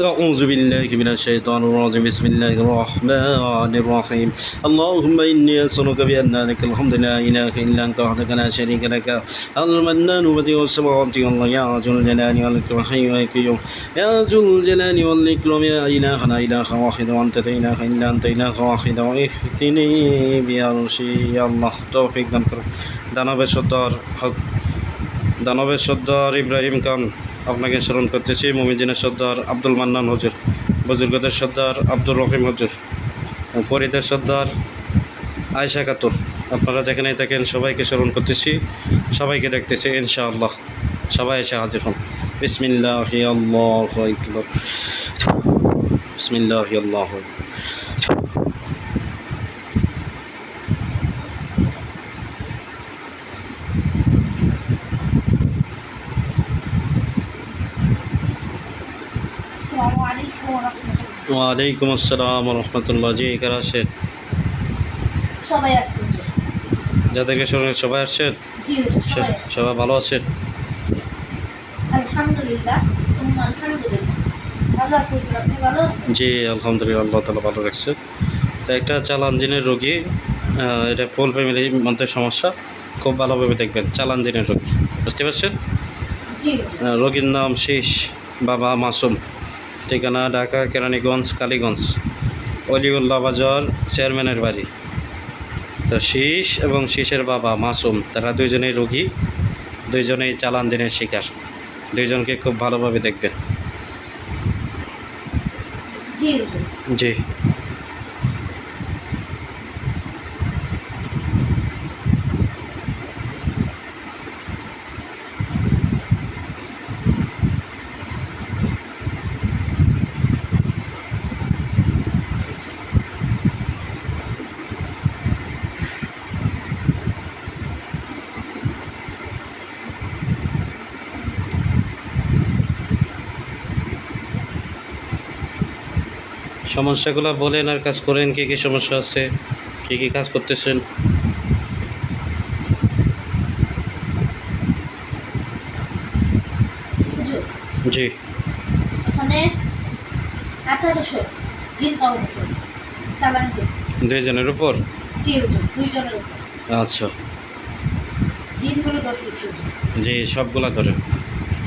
أعوذ بالله من الشيطان الرجيم بسم الله الرحمن الرحيم اللهم إني أسألك بأن لك الحمد لا إله إلا أنت وحدك لا شريك لك المنان بديع السماوات والله يا ذو الجلال والإكرام حي وقيوم يا ذو الجلال والإكرام يا إلهنا إله واحد وأنت لا إله إلا أنت إله واحد واهتني بعرشي يا الله توفيق দান করো দানবের সর্দার হজ- দানবের সর্দার ইব্রাহিম খান আপনাকে স্মরণ করতেছি মমিজিনের সর্দার আব্দুল মান্নান হজুর, বুজুর্গদের সর্দার আব্দুর রহিম হজুর, ফরিদের সর্দার আয়সা খাতুন। আপনারা যেখানেই থাকেন, সবাইকে স্মরণ করতেছি সবাইকে দেখতেছি ইনশাআল্লাহ। সবাই এসে হাজির হন। বিসমিল্লাহ বিসমিল্লাহ আসসালামু আলাইকুম ওয়া রাহমাতুল্লাহ। ওয়ালাইকুম আসসালাম রহমতুল্লাহ জি এখানে আসেন সবাই আসছে হুজুর। যাদেরকে স্মরণ সবাই আসছেন? সবাই ভালো আছেন? জি আলহামদুলিল্লাহ আল্লাহ তালা ভালো রাখছে। তো একটা চালান জিনের রোগী এটা ফুল ফ্যামিলির মধ্যে সমস্যা। খুব ভালোভাবে দেখবেন চালান জিনের রোগী। বুঝতে পারছেন? রোগীর নাম শীষ বাবা মাসুম। ঠিকানা ঢাকা কেরানীগঞ্জ কালীগঞ্জ। অলিউল্লা বাজার চেয়ারম্যানের বাড়ি। তো শীষ এবং শীষের বাবা মাসুম তারা দুজনেই রোগী দুইজনেই চালান দিনের শিকার। দুইজনকে খুব ভালোভাবে দেখবেন। জি। সমস্যাগুলো বলেন আর কাজ করেন কী কী সমস্যা আছে কী কী কাজ করতেছেন? জি। দুইজনের উপর? আচ্ছা। জি সবগুলা ধরেন।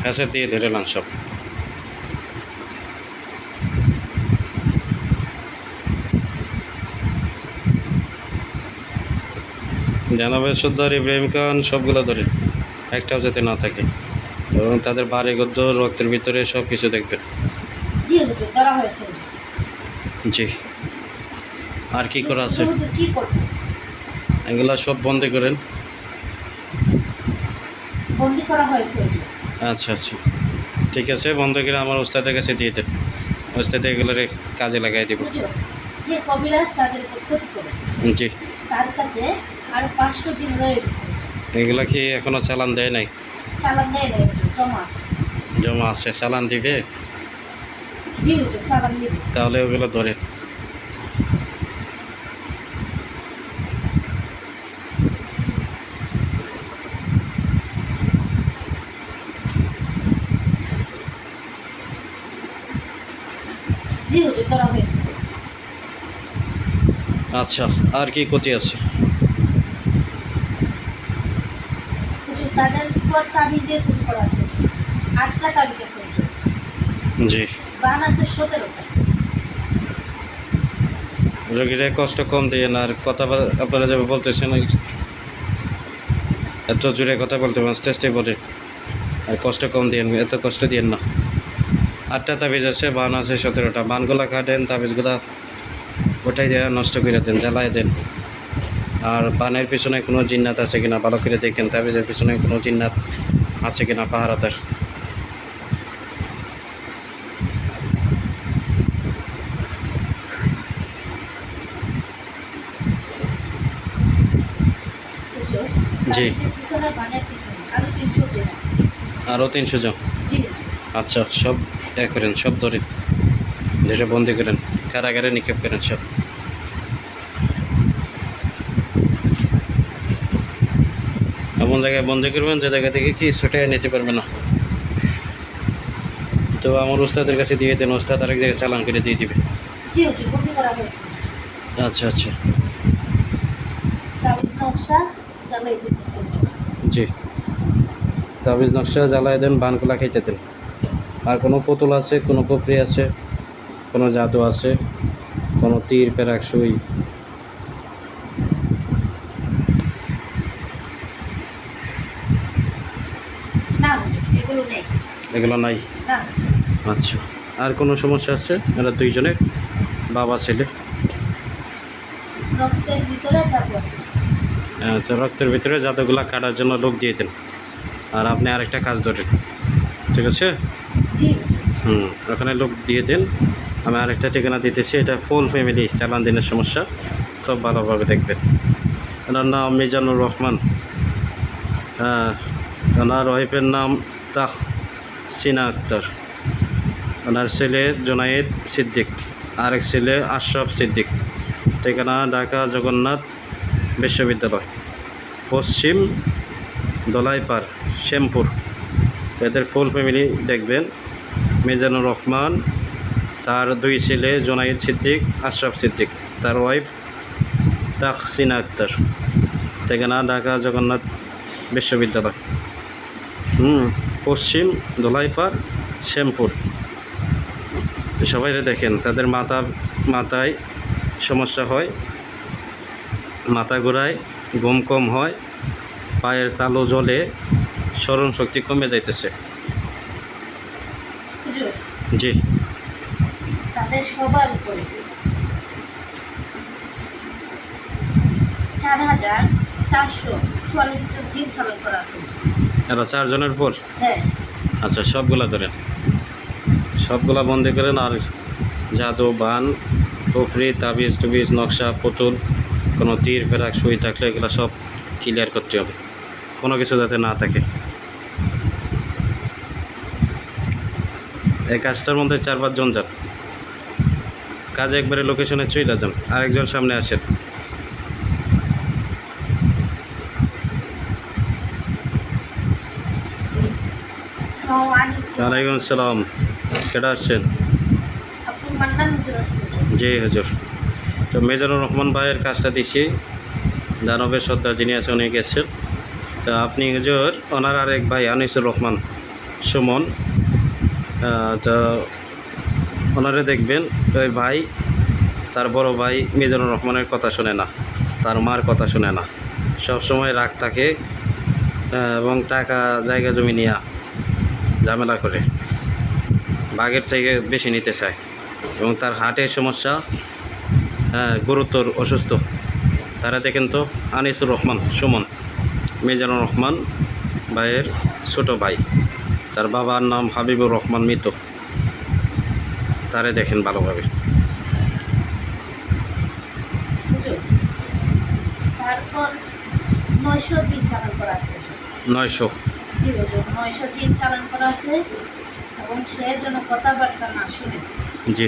হ্যাঁ দিয়ে ধরে নেন সব। জানাবের সর্দার ইব্রাহিম খান সবগুলো ধরে। একটাও যাতে না থাকে। এবং তাদের বাড়ি গদ্য রক্তের ভিতরে সব কিছু দেখবেন জি। আর কি করা আছে? এগুলা সব বন্ধ করেন। বন্দি করা হয়েছে। হুজুর। আচ্ছা আচ্ছা। ঠিক আছে বন্ধ করে আমার ওস্তাদের কাছে দিয়ে দেন। ওস্তাদ এগুলোর কাজে লাগাই দিব। জি। তার কাছে আরও পাঁচশো জিন রয়ে গেছে। এগুলা কি এখনও চালান দেয় নাই? চালান দেয় নাই জমা আছে। জমা আছে চালান দিবে? জি চালান দিবে। তাহলে ওগুলো ধরে। আচ্ছা আর কি ক্ষতি আছে হুজুর তাদের উপর তাবিজ দিয়ে ক্ষতি করা আছে। আটটা তাবিজ আছে জি। বান আছে সতেরোটা। রোগীরা কষ্ট কম দিয়ে না আর কথা আপনারা যেভাবে বলতেছেন এত জোরে কথা বলতে পারেন আস্তে আস্তে বলে। আর কষ্ট কম দিয়েন এত কষ্ট দিয়েন না। আটটা তাবিজ আছে বান আছে সতেরোটা। বানগুলা কাটেন তাবিজগুলা ওটাই দেওয়া নষ্ট করে দেন জ্বালায় দেন। আর বানের পিছনে কোনো জিন্নাত আছে কিনা, ভালো করে দেখেন, তাবিজের পিছনে কোনো জিন্নাত আছে কিনা, পাহারাদার। হুজুর জি। আরও তিনশো জন। আচ্ছা সব এ করেন, সব ধরেন ধরে বন্দি করেন, কারাগারে নিক্ষেপ করেন সব। জায়গায় বন্ধ করবেন যে জায়গা থেকে কি ছুটে নিতে পারবে না। তো আমার ওস্তাদের কাছে দিয়ে দেন ওস্তাদ আরেক জায়গায় চালান করে দিয়ে দিবে। আচ্ছা আচ্ছা। জি। তাবিজ নকশা জ্বালায় দেন বানকলা খেতে দেন। আর কোনো পুতুল আছে কোনো পুকুরি আছে কোনো জাদু আছে কোনো তীর পেরাক সুই না হুজুর এগুলো নেই এগুলো নাই। আচ্ছা। আর কোনো সমস্যা আছে? এরা দুইজনে বাবা ছেলে। আচ্ছা রক্তের ভিতরে জাদুগুলা কাটার জন্য লোক দিয়ে দেন। আর আপনি আরেকটা কাজ ধরেন। ঠিক আছে? হুম ওখানে লোক দিয়ে দেন। আমি আরেকটা ঠিকানা দিতেছি। এটা ফুল ফ্যামিলি চালান দিনের সমস্যা। খুব ভালোভাবে দেখবেন। ওনার নাম মিজানুর রহমান। হ্যাঁ ওনার ওয়াইফের নাম তাহ সিনা আক্তার। ওনার ছেলে জোনায়েদ সিদ্দিক, আরেক ছেলে আশরাফ সিদ্দিক। ঠিকানা ঢাকা জগন্নাথ বিশ্ববিদ্যালয়। পশ্চিম দলাইপাড়, শ্যামপুর। এদের ফুল ফ্যামিলি দেখবেন। মিজানুর রহমান, তার দুই ছেলে জোনাইদ সিদ্দিক, আশরাফ সিদ্দিক। তার ওয়াইফ তাকসিনা আক্তার। ঠিকানা ঢাকা জগন্নাথ বিশ্ববিদ্যালয়। হুম পশ্চিম দোলাইপাড় শ্যামপুর। তো সবাই দেখেন তাদের মাথা মাথায় সমস্যা হয় মাথা ঘোরায় ঘুম কম হয় পায়ের তালু জলে স্মরণ শক্তি কমে যাইতেছে। জি। তাদের সবার উপরে চার হাজার চারশো চুয়াল্লিশ জন জিন চালন করা আছে। এরা চারজনের পর হ্যাঁ। আচ্ছা সবগুলা ধরেন। সবগুলা বন্ধ করেন আর জাদু বান পুফরি তাবিজ টুবিজ নকশা পুতুল কোনো তীর ফেরাক সুই থাকলে এগুলো সব ক্লিয়ার করতে হবে। কোনো কিছু যাতে না থাকে। এই কাজটার মধ্যে চার পাঁচজন যান। কাজ একবারে লোকেশনে চলে যান। আরেকজন সামনে আসেন আসসালামু আলাইকুম ওয়ালাইকুম সালাম। কেটা আসছেন। জি হুজুর। তো মেজানুর রহমান ভাইয়ের কাজটা দিছি। দানবের সর্দার যিনি আছে উনি গেছেন। তো আপনি হুজুর ওনার আরেক ভাই আনিসুর রহমান সুমন। তো ওনারে দেখবেন ওই ভাই তার বড় ভাই মিজানুর রহমানের কথা শোনে না। তার মার কথা শোনে না। সব সময় রাগ থাকে এবং টাকা জায়গা জমি নিয়ে ঝামেলা করে। বাঘের থেকে বেশি নিতে চায় এবং তার হার্টের সমস্যা হ্যাঁ গুরুতর অসুস্থ। তারা দেখেন তো আনিসুর রহমান সুমন মিজানুর রহমান ভাইয়ের ছোট ভাই। তার বাবার নাম হাবিবুর রহমান মৃত। তারে দেখেন ভালোভাবে। নয়শো। আছে নয়শো হুজুর জিন চালান করা আছে এবং সে যেন কথাবার্তা না শুনে। জি।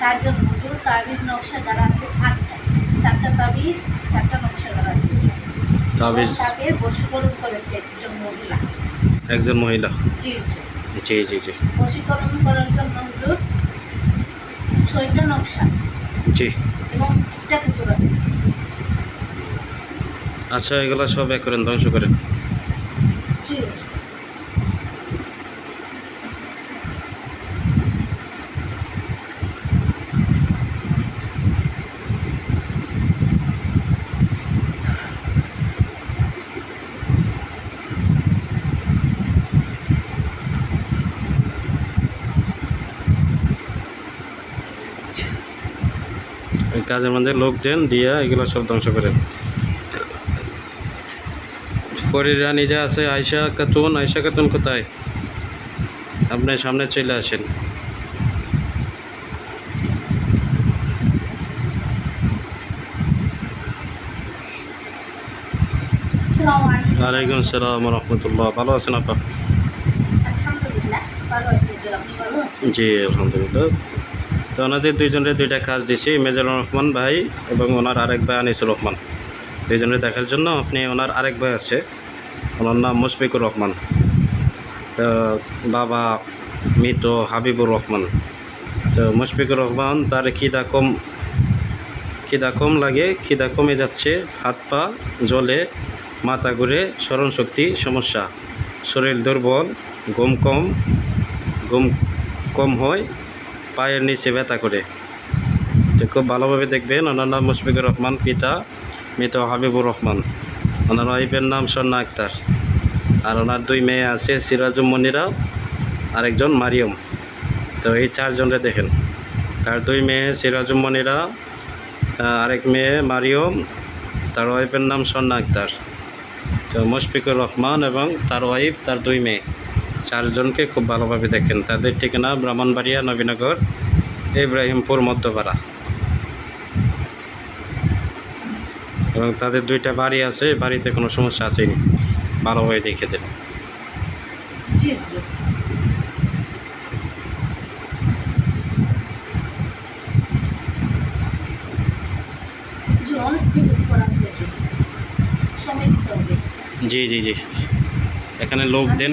তার জন্য হুজুর তাবিজ নকশা গাড়া আছে আটটা চারটা তাবিজ চারটা নকশা গাড়া আছে। হুজুর। তাবিজ তাকে বশীকরণ করেছে একজন মহিলা। একজন মহিলা। জি জি। জি জি বশীকরণ করার জন্য হুজুর ছয়টা নকশা। জি। এবং একটা পুতুল আছে। আচ্ছা এগুলো সব এক করেন ধ্বংস করেন জি হুজুর। এই কাজের মধ্যে লোক দেন দিয়া এগুলো সব ধ্বংস করেন। পরের যা আছে আয়সা খাতুন আয়সা খাতুন কোথায়? আপনি সামনে চলে আসেন। ওয়ালাইকুম আসসালাম রহমতুল্লাহ ভালো আছেন আপা? জি আলহামদুলিল্লাহ। তো ওনাদের দুইজনের দুইটা কাজ দিছি মেজানুর রহমান ভাই এবং ওনার আরেক ভাই আনিসুর রহমান। দুইজনের দেখার জন্য আপনি ওনার আরেক ভাই আছে, ওনার নাম মুশফিকুর রহমান। বাবা মৃত হাবিবুর রহমান। তো মুশফিকুর রহমান, তার খিদা কম খিদা কম লাগে, খিদা কমে যাচ্ছে, হাত পা জলে মাথা ঘুরে, স্মরণ শক্তি সমস্যা। শরীর দুর্বল, ঘুম কম ঘুম কম হয় পায়ের নিচে ব্যথা করে। তো খুব ভালোভাবে দেখবেন ওনার নাম মুশফিকুর রহমান, পিতা, মৃত হাবিবুর রহমান। ওনার ওয়াইফের নাম সন্না আক্তার। আর ওনার দুই মেয়ে আছে সিরাজুম মনিরা, আরেকজন মারিয়ম। তো এই চারজনরে দেখেন। তার দুই মেয়ে সিরাজুম মনিরা আরেক মেয়ে মারিয়ম, তার ওয়াইফের নাম সন্না আক্তার। তো মুশফিকুর রহমান এবং তার ওয়াইফ, তার দুই মেয়ে। চারজনকে খুব ভালোভাবে দেখেন। তাদের ঠিকানা ব্রাহ্মণবাড়িয়া নবীনগর ইব্রাহিমপুর মধ্যপাড়া। এবং তাদের দুইটা বাড়ি আছে বাড়িতে কোনো সমস্যা আসেনি। ভালোভাবে দেখে দেন। জি জি জি। এখানে লোক দেন।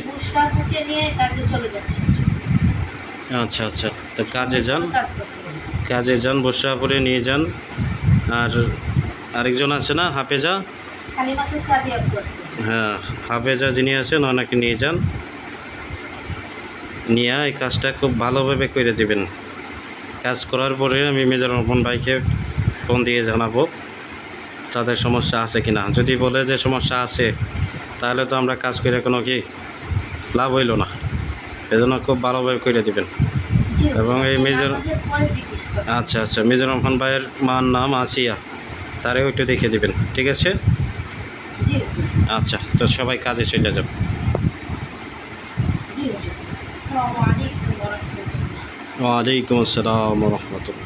আচ্ছা আচ্ছা। তো কাজে যান। কাজ যান বসরাপুরে নিয়ে যান। আর আরেকজন আছে না হাফেজা। হ্যাঁ হাফেজা যিনি আছেন ওনাকে নিয়ে যান। নিয়ে এই কাজটা খুব ভালোভাবে করে দেবেন। কাজ করার পরে আমি মেজর রহমান ভাইকে ফোন দিয়ে জানাব তাদের সমস্যা আছে কি না যদি বলে যে সমস্যা আছে তাহলে তো আমরা কাজ করে কোনো কি লাভ হইল না। এজন্য খুব ভালোভাবে করে দেবেন। এবং এই হুজুর, মেজর- নামাজের পরে জিজ্ঞেস করবেন। আচ্ছা আচ্ছা। মেজর রহমান ভাইয়ের মার নাম আসিয়া তারেও একটু দেখে দিবেন। ঠিক আছে? আচ্ছা তো সবাই কাজে চলে রাহমাতুল্লাহ। ওয়ালাইকুম আসসালাম রহমতুল্লাহ।